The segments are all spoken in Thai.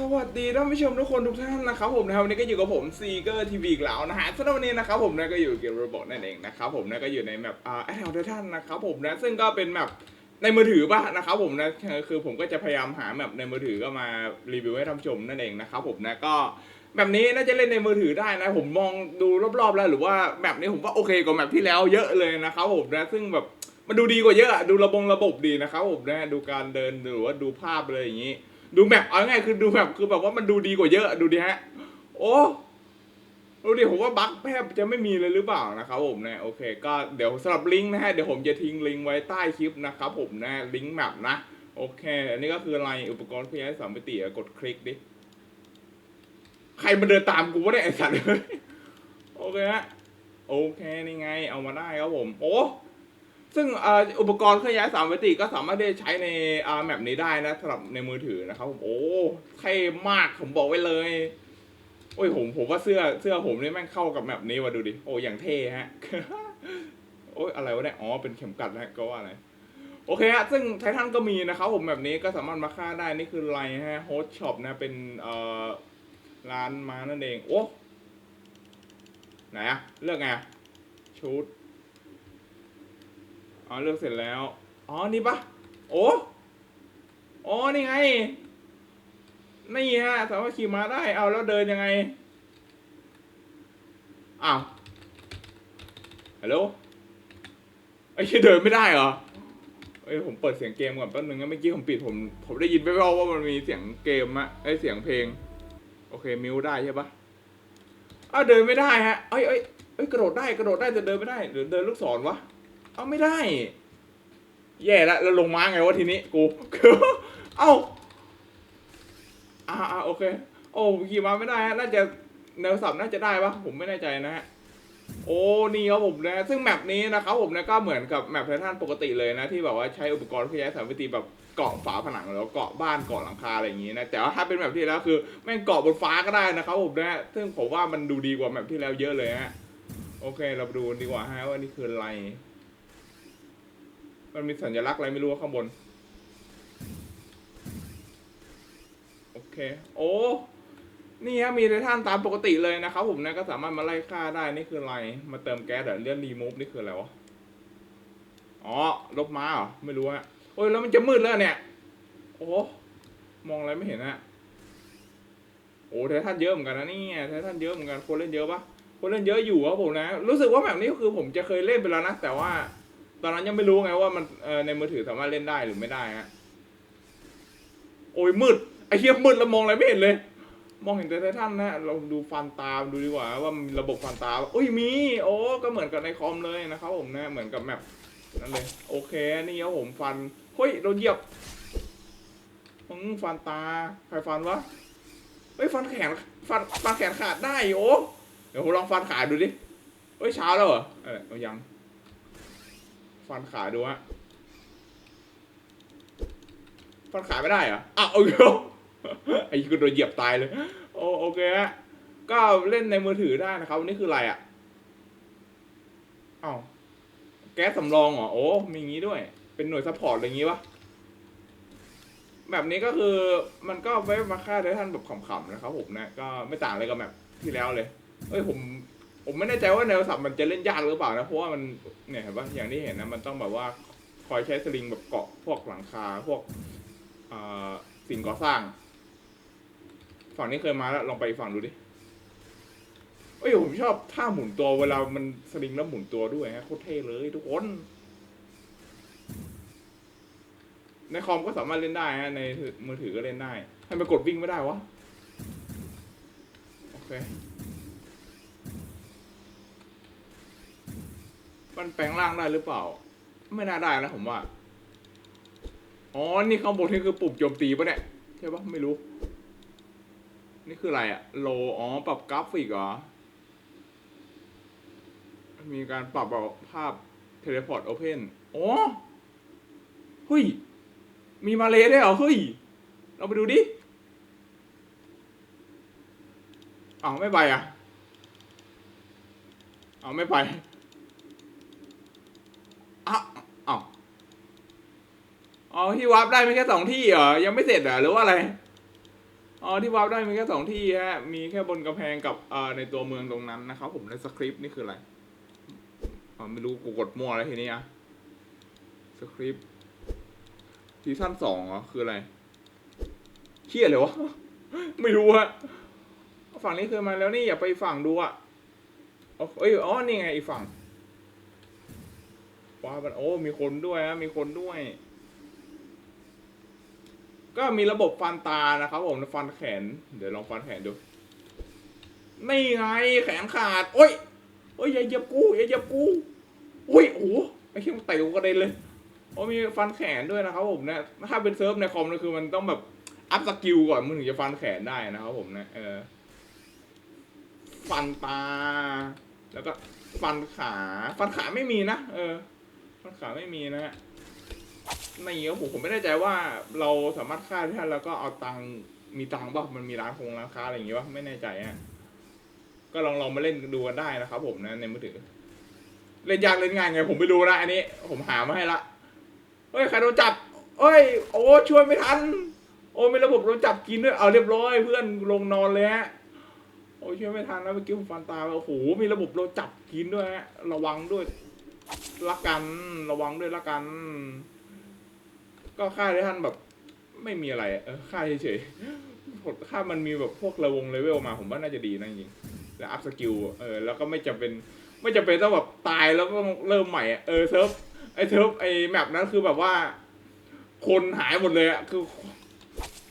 สวัสดีท่านผู้ชมทุกคนทุกท่านนะครับผมนะครับวันนี้ก็อยู่กับผมซีเกอร์ทีวีอีกแล้วนะฮะสำหรับวันนี้นะครับผมนะก็อยู่เกมโรบอทนั่นเองนะครับผมนะก็อยู่ในแมปอ่าแอดเทท่านนะครับผมนะซึ่งก็เป็นแมปในมือถือป่ะนะครับผมนะคือผมก็จะพยายามหาแมปในมือถือก็มารีวิวให้ท่านผู้ชมนั่นเองนะครับผมนะก็แบบนี้น่าจะเล่นในมือถือได้นะ ผมมองดูรอบๆแล้วหรือว่าแบบนี้ผมว่าโอเคกว่าแมปที่แล้วเยอะเลยนะครับผมนะซึ่งแบบมันดูดีกว่าเยอะอะดูระบบระบบดีนะครับผมนะดูการเดินหรือว่าดูภาพอะไรอย่างนี้ ดูแมปเอาง่ายคือดูแมปคือแบบว่ามันดูดีกว่าเยอะดูดิฮะ โอ้ดูดิผมว่าบั๊กแทบจะไม่มีเลยหรือเปล่านะครับผมนะโอเค ก็เดี๋ยวสำหรับลิงก์นะฮะเดี๋ยวผมจะทิ้งลิงก์ไว้ใต้คลิปนะครับผมนะลิงก์แมปนะโอเค อันนี้ก็คืออะไรอุปกรณ์เคลื่อนย้ายสามมิติกดคลิกดิใครมาเดินตามกูวะเนี่ยไอสัตว์โอเคฮะโอเคนี่ไง เอามาได้ครับผม โอ้ ซึ่งอ,อุปกรณ์เคลื่อนย้ายสามมิติก็สามารถได้ใช้ในแมปนี้ได้นะสำหรับในมือถือนะครับผมโอ้เท่มากผมบอกไว้เลย โอ้ยผมผมว่าเสื้อเสื้อผมนี่แม่งเข้ากับแมปนี้ว่ะดูดิโอ้อย่างเท่ฮะโอ้ยอะไรวะเนี่ยอ๋อเป็นเข็มกัดนะก็ว่าอะไรโอเคฮะซึ่งไททันก็มีนะครับผมแบบนี้ก็สามารถมาฆ่าได้นี่คือไลน์ฮะโฮสช็อปนะเป็นเอ่อร้านมานั่นเองโอ้ไหนอะเลือกไงชุด อ๋อเลือกเสร็จแล้ว อ๋อ นี่ปะโอ้อ๋อนี่ไง นี่ฮะสามารถขี่ม้าได้ เอาแล้วเดินยังไง อ้าว ฮัลโหล ไอ้เหี้ยเดินไม่ได้เหรอ เอ้ยผมเปิดเสียงเกมก่อนแป๊บนึงนะเมื่อกี้ผมปิดผมผมได้ยินไปว่าว่ามันมีเสียงเกมอะไอเสียงเพลง โอเคมิวได้ใช่ปะอ้าวเดินไม่ได้ฮะ เอ้ยเอ้ยเอ้ยกระโดดได้กระโดดได้แต่เดินไม่ได้หรือเดินลูกศรวะ เอาไม่ได้ แย่ละแล้วลงม้าไงวะทีนี้กูเอ้าอ่าอ่าโอเค โอ้ขี่ม้าไม่ได้ฮะน่าจะแนวสับน่าจะได้ปะผมไม่แน่ใจนะฮะโอ้นี่ครับผมนะซึ่งแมปนี้นะครับผมนะก็เหมือนกับแมปไททันปกติเลยนะที่แบบว่าใช้อุปกรณ์เคลื่อนย้ายสามมิติแบบเกาะฝาผนังแล้วเกาะบ้านเกาะหลังคาอะไรอย่างนี้นะแต่ว่าถ้าเป็นแบบที่แล้วคือแม่งเกาะบนฟ้าก็ได้นะครับผมนะซึ่งผมว่ามันดูดีกว่าแมปที่แล้วเยอะเลยฮะโอเค เราดูดีกว่าฮะว่านี่คืออะไร มันมีสัญลักษณ์อะไรไม่รู้ว่าข้างบน โอเค โอ้ นี่ฮะมีไททันตามปกติเลยนะครับผมนะก็สามารถมาไล่ฆ่าได้ นี่คืออะไร มาเติมแก๊สเหรอเลื่อนรีมูฟนี่คืออะไรวะ อ๋อ ลบม้าเหรอ ไม่รู้ฮะ โอ้ยแล้วมันจะมืดแล้วเนี่ย โอ้มองอะไรไม่เห็นฮะ โอ้ไททันเยอะเหมือนกันนะเนี่ยไททันเยอะเหมือนกัน คนเล่นเยอะปะคนเล่นเยอะอยู่ครับผมนะ รู้สึกว่าแบบนี้คือผมจะเคยเล่นไปแล้วนะ แต่ว่า ตอนนั้นยังไม่รู้ไงว่ามันเออในมือถือสามารถเล่นได้หรือไม่ได้ฮะโอ้ยมืดไอ้เหี้ยมืดแล้วมองอะไรไม่เห็นเลย มองเห็นแต่ไททันนะเราดูฟันตามดูดีกว่าว่ามีระบบฟันตาโอ้ยมี โอ้ก็เหมือนกับในคอมเลยนะครับผมนะเหมือนกับแมปนั่นเลยโอเคนี่ครับผมฟันเฮ้ยโดนเหยียบมึงฟันตาใครฟันวะเฮ้ยฟันแขนฟันฟันแขนขาดได้โอ้เดี๋ยวผมลองฟันขาดูดิเฮ้ยเช้าแล้วเหรอเออยัง ฟันขาดูฮะฟันขาไม่ได้เหรออ้าวเอาอีกแล้วไอ้กูโดนเหยียบตายเลย โอโอเคฮะก็เล่นในมือถือได้นะครับวันนี้คืออะไรอะอ้าวแก๊สสำรองเหรอโอ้มีงี้ด้วย เป็นหน่วยซัพพอร์ตอะไรอย่างงี้ปะแบบนี้ก็คือมันก็ไว้มาฆ่าไททันแบบขำๆนะครับผมนะ ก็ไม่ต่างอะไรกับแบบที่แล้วเลย เอ้ยผม ผมไม่แน่ใจว่าแนวสับมันจะเล่นยากหรือเปล่านะเพราะว่ามันเนี่ยเห็นปะอย่างที่เห็นนะมันต้องแบบว่าคอยใช้สลิงแบบเกาะพวกหลังคาพวกสิ่งก่อสร้าง ฝั่งนี้เคยมาแล้วลองไปฝั่งดูดิเอ้ยผมชอบท่าหมุนตัวเวลามันสลิงแล้วหมุนตัวด้วยฮะโคตรเท่เลยทุกคนในคอมก็สามารถเล่นได้ฮะในมือถือก็เล่นได้ทำไมกดวิ่งไม่ได้วะ โอเค มันแปลงร่างได้หรือเปล่า ไม่น่าได้นะผมว่า อ๋อ นี่ข้างบนนี่คือปุ่มโจมตีปะเนี่ย ใช่ปะไม่รู้ นี่คืออะไรอะโล อ๋อ ปรับกราฟิกเหรอ มีการปรับแบบภาพเทเลพอร์ตโอเพนอ๋อเฮ้ย มีมาเลยได้เหรอ เฮ้ย เราไปดูดิเอาไม่ไปอะ เอาไม่ไป อ้าวอ้าวอ๋อที่วาร์ปได้ไม่แค่สองที่เหรอ ยังไม่เสร็จเหรอหรือว่าอะไร อ๋อที่วาร์ปได้มีแค่สองที่ฮะ มีแค่บนกำแพงกับเอ่อในตัวเมืองตรงนั้นนะครับผมในสคริปต์นี่คืออะไรอ๋อไม่รู้กูกดมั่วแล้วทีนี้อะสคริปต์ซีซั่นสองเหรอคืออะไรเชี่ยเลยวะ ไม่รู้ฮะฝั่งนี้เคยมาแล้วนี่อย่าไปฝั่งดูอะเอาเอ้ยอ๋อนี่ไงอีกฝั่ง ว้าโอ้ มีคนด้วยฮะมีคนด้วย ก็มีระบบฟันตานะครับผมฟันแขน เดี๋ยวลองฟันแขนดู นี่ไงแขนขาด โอ้ยโอ้ยอย่าเหยียบกูอย่าเหยียบกูอุ้ยโอ้ไอ้เขี้ยมนเตะกูกระเด็นเลยโอ้มีฟันแขนด้วยนะครับผมเนี่ยถ้าเป็นเซิร์ฟในคอมนี่คือมันต้องแบบอัพสกิลก่อนมึงถึงจะฟันแขนได้นะครับผมเนี่ยเออฟันตา แล้วก็ฟันขา ฟันขาไม่มีนะ เออ ฟันขาไม่มีนะฮะในอย่างเงี้ยผมผมไม่แน่ใจว่าเราสามารถฆ่าที่ท่านแล้วก็เอาตังมีตังค์ป่ะมันมีร้านคงร้านค้าอะไรอย่างงี้วะไม่แน่ใจอะก็ลองลองมาเล่นดูกันได้นะครับ ผมนะในมือถือเล่นยากเล่นง่ายไง ผมไม่รู้นะอันนี้ ผมหามาให้ละเฮ้ยใครโดนจับเฮ้ย โอ้ช่วยไม่ทัน โอ้มีระบบโดนจับกินด้วยเอาเรียบร้อย เพื่อนลงนอนเลยฮะโอ้ช่วยไม่ทันแล้วเมื่อกี้ผมฟันตาโอ้โหมีระบบโดนจับกินด้วยฮะระวังด้วย ละกันระวังด้วยละกัน ก็ค่าที่ท่านแบบ ไม่มีอะไร เออค่าเฉยๆค่ามันมีแบบพวกระวงเลเวลมาผมว่าน่าจะดีนะจริงแล้วอัพสกิลเออแล้วก็ไม่จำเป็น ไม่จำเป็นต้องแบบตายแล้วก็เริ่มใหม่เออเซิร์ฟไอเซิร์ฟไอแมปนั้นคือแบบว่า คนหายหมดเลยอะคือ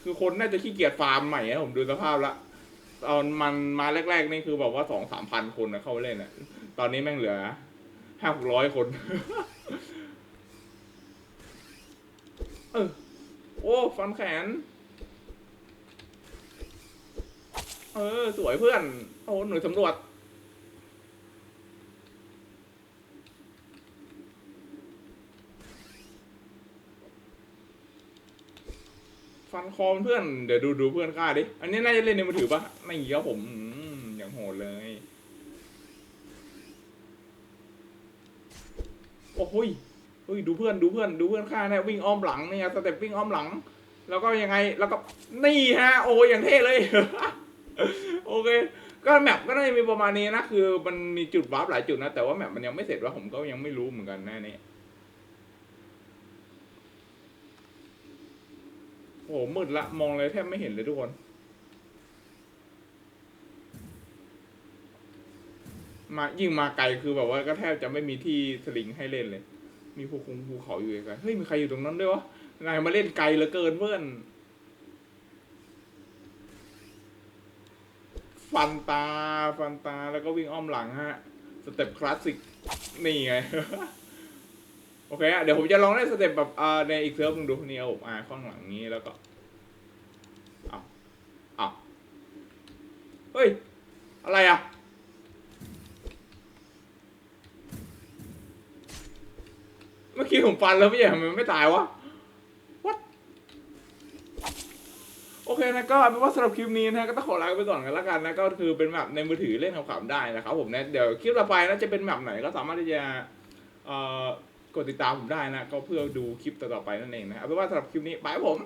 คือคนน่าจะขี้เกียจฟาร์มใหม่อะผมดูสภาพละตอนมันมาแรกๆนี่คือแบบว่าสองสามพันคนนะเข้าเล่นอะตอนนี้แม่งเหลือ ห้าหกร้อยคน เออ โอ้ ฟันแขน เออ สวยเพื่อน โอ้ หน่วยสำรวจ ฟันคอเพื่อน เดี๋ยวดูดูเพื่อนฆ่าดิ อันนี้น่าจะเล่นในมือถือปะไม่เหี้ยผมอืมอย่างโหดเลย โอ้โหยเฮ้ยดูเพื่อนดูเพื่อนดูเพื่อนฆ่าเนี่ยวิ่งอ้อมหลังเนี่ยสเต็ปวิ่งอ้อมหลัง แล้วก็ยังไงแล้วก็นี่ฮะ โอ้ยอย่างเท่เลย โอเค ก็แมปก็น่าจะมีประมาณนี้นะคือมันมีจุดวาร์ปหลายจุดนะแต่ว่าแมปมันยังไม่เสร็จว่าผมก็ยังไม่รู้เหมือนกันแน่นี่โอ้โหมืดละมองเลยแทบไม่เห็นเลยทุกคน มายิ่งมาไกลคือแบบว่าก็แทบจะไม่มีที่สลิงให้เล่นเลย มีภูคงภูเขาอยู่ไกลๆเฮ้ยมีใครอยู่ตรงนั้นด้วยวะนายมาเล่นไกลเหลือเกินเพื่อนฟันตาฟันตาแล้วก็วิ่งอ้อมหลังฮะสเต็ปคลาสสิกนี่ไงโอเคอะเดี๋ยวผมจะลองเล่นสเต็ปแบบอ่าในอีกเซิร์ฟหนึงดูนี่เอาผมอ่าข้างหลังนี้แล้วก็เอาเอาเฮ้ย อะไรอะ เมื่อกี้ผมฟันแล้วไม่ใช่ทำไมมันไม่ตายวะ What โอเคนะก็เป็นว่าสำหรับคลิปนี้นะก็ต้องขอลาไปก่อนกันละกันนะก็คือเป็นแบบในมือถือเล่นขำๆได้นะครับผมนะเดี๋ยวคลิปต่อไปนะจะเป็นแบบไหนก็สามารถที่จะเอ่อกดติดตามผมได้นะ ก็เพื่อดูคลิปต่อๆไปนั่นเองนะเอาเป็นว่าสำหรับคลิปนี้บายผม